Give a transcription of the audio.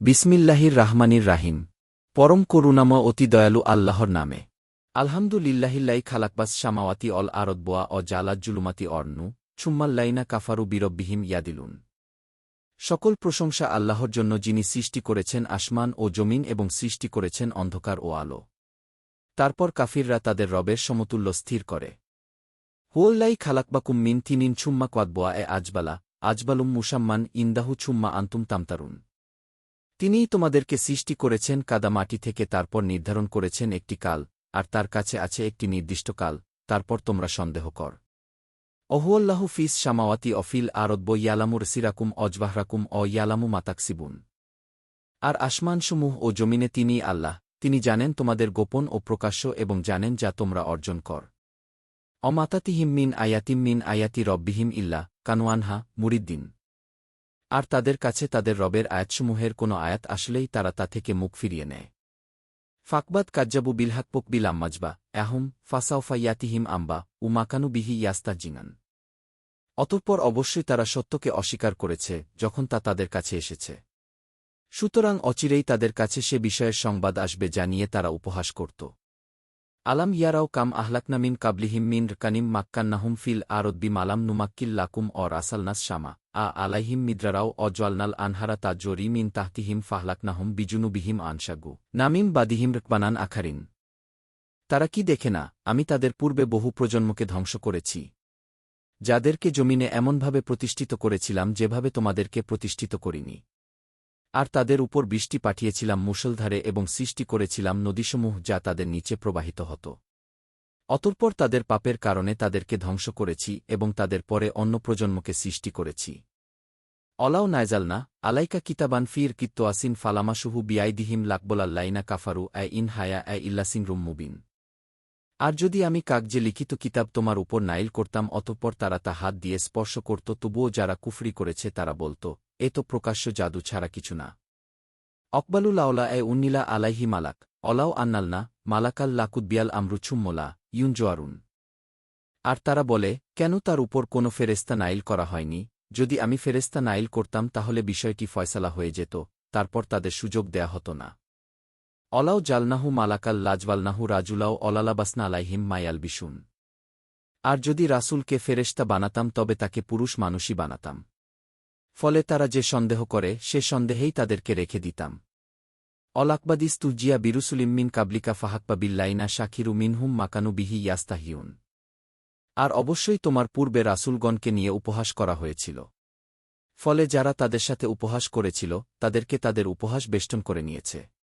বিসমিল্লাহির রাহমানির রাহিম। পরম করুণাময় অতি দয়ালু আল্লাহর নামে। আলহামদুলিল্লাহিল্লাই খালাকবাস সামাওয়াতি অল আরদবোয়া অ জালাত জুলুমাতি অর্নু, ছুম্মাল্লাইনা কাফারু বিরব্বিহিম ইয়াদিলুন। সকল প্রশংসা আল্লাহর জন্য যিনি সৃষ্টি করেছেন আসমান ও জমিন এবং সৃষ্টি করেছেন অন্ধকার ও আলো। তারপর কাফিররা তাদের রবের সমতুল্য স্থির করে। হুয়াল্লাই খালাকবাকুম মিন তিনিন ছুম্মা কোয়াদবোয়া এ আজবালা, আজবালুম মুসাম্মান ইন্দাহু ছুম্মা আন্তুম তামতারুন। তিনিই তোমাদেরকে সৃষ্টি করেছেন কাদা মাটি থেকে তারপর নির্ধারণ করেছেন একটি কাল, আর তার কাছে আছে একটি নির্দিষ্ট কাল, তারপর তোমরা সন্দেহ কর। অহুয়াল্লাহু ফিস সামাওয়াতি অফিল আরব্ব ইয়ালামুর সিরাকুম অজবাহরাকুম অ ইয়ালামু মাতাকসিবুন। আর আসমানসমূহ ও জমিনে তিনিই আল্লাহ, তিনি জানেন তোমাদের গোপন ও প্রকাশ্য এবং জানেন যা তোমরা অর্জন কর। অমাতাতিহিম মিন আয়াতিম মিন আয়াতি রব্বিহিম ইল্লা কানোয়ানহা মুরিদ্দিন। আর তাদের কাছে তাদের রবের আয়াতসমূহের কোনো আয়াত আসলেই তারা তা থেকে মুখ ফিরিয়ে নেয়। ফাকবাদ কাজ্জাবু বিলহাকপোক বিল আম্মাজবা অ্যাহুম ফাসাউফা ইয়াতিহিম আম্বা উমাকানু বিহি ইয়াস্তা জিঙান অতঃপর অবশ্যই তারা সত্যকে অস্বীকার করেছে, যখন তা তাদের কাছে এসেছে। সুতরাং অচিরেই তাদের কাছে সে বিষয়ের সংবাদ আসবে যা নিয়ে তারা উপহাস করত। আলাম ইয়ারাও কাম আহলাকনামিন কাবলিহিম মিন কানিম মাক্কান্নাহুম ফিল আরদ্বি মালাম নুমাক্কিল লাকুম অর আসালনাস শামা। আ আলাইহিম মিদ্রারাও অজওয়ালনাল আনহারা তাজ্জরি মিন তাহতিহিম ফাহলাকনাহুম বিজুনুবিহিম আনসাগু নামিম বাদিহিম রকবানান আখারিন। তারা কি দেখে না, আমি তাদের পূর্বে বহু প্রজন্মকে ধ্বংস করেছি। যাদেরকে জমিনে এমনভাবে প্রতিষ্ঠিত করেছিলাম যেভাবে তোমাদেরকে প্রতিষ্ঠিত করিনি। আর তাদের উপর বৃষ্টি পাঠিয়েছিলাম মুসলধারে এবং সৃষ্টি করেছিলাম নদীসমূহ যা তাদের নিচে প্রবাহিত হতো। অতঃপর তাদের পাপের কারণে তাদেরকে ধ্বংস করেছি এবং তাদের পরে অন্য প্রজন্মকে সৃষ্টি করেছি। অলাও নাইজালনা, আলাইকা কিতাবান ফির কিত্তোয়াসিন ফালামাসুহু বিআইদিহিম লাকবলাল্লাইনা কাফারু অ্যা ইন হায়া অ্যা ইল্লাসিং রুম মুবিন। আর যদি আমি কাগজে লিখিত কিতাব তোমার উপর নাইল করতাম, অতঃপর তারা তা হাত দিয়ে স্পর্শ করত, তবুও যারা কুফরি করেছে তারা বলত এ তো প্রকাশ্য জাদু ছাড়া কিছু না। অকবালুল আওলা এ উন্নিলা আলাইহি মালাক, অলাও আন্নালনা, মালাকাল লাকুদ্বিয়াল আমরুছুম্মলা ইউনজোয়ারুন আর তারা বলে, কেন তার উপর কোনো ফেরেস্তা নাইল করা হয়নি? যদি আমি ফেরেস্তা নাইল করতাম তাহলে বিষয়টি ফয়সালা হয়ে যেত, তারপর তাদের সুযোগ দেয়া হতো না। অলাও জালনাহু মালাকাল লাজওয়ালনাহু রাজুলাও অলালাবাসনা আলাইহিম মায়াল বিশুন। আর যদি রাসুলকে ফেরেস্তা বানাতাম তবে তাকে পুরুষ মানুষই বানাতাম। ফলে তারা যে সন্দেহ করে, সে সন্দেহেই তাদেরকে রেখে দিতাম। অলাকবাদিস তুজিয়া বিরুসুলিম্মিন কাবলিকা ফাহাক্পা বিল্লাইনা শাকিরু মিনহুম মাকানু বিহি ইয়াস্তাহিউন। আর অবশ্যই তোমার পূর্বে রাসুলগণকে নিয়ে উপহাস করা হয়েছিল। ফলে যারা তাদের সাথে উপহাস করেছিল, তাদেরকে তাদের উপহাস বেষ্টন করে নিয়েছে।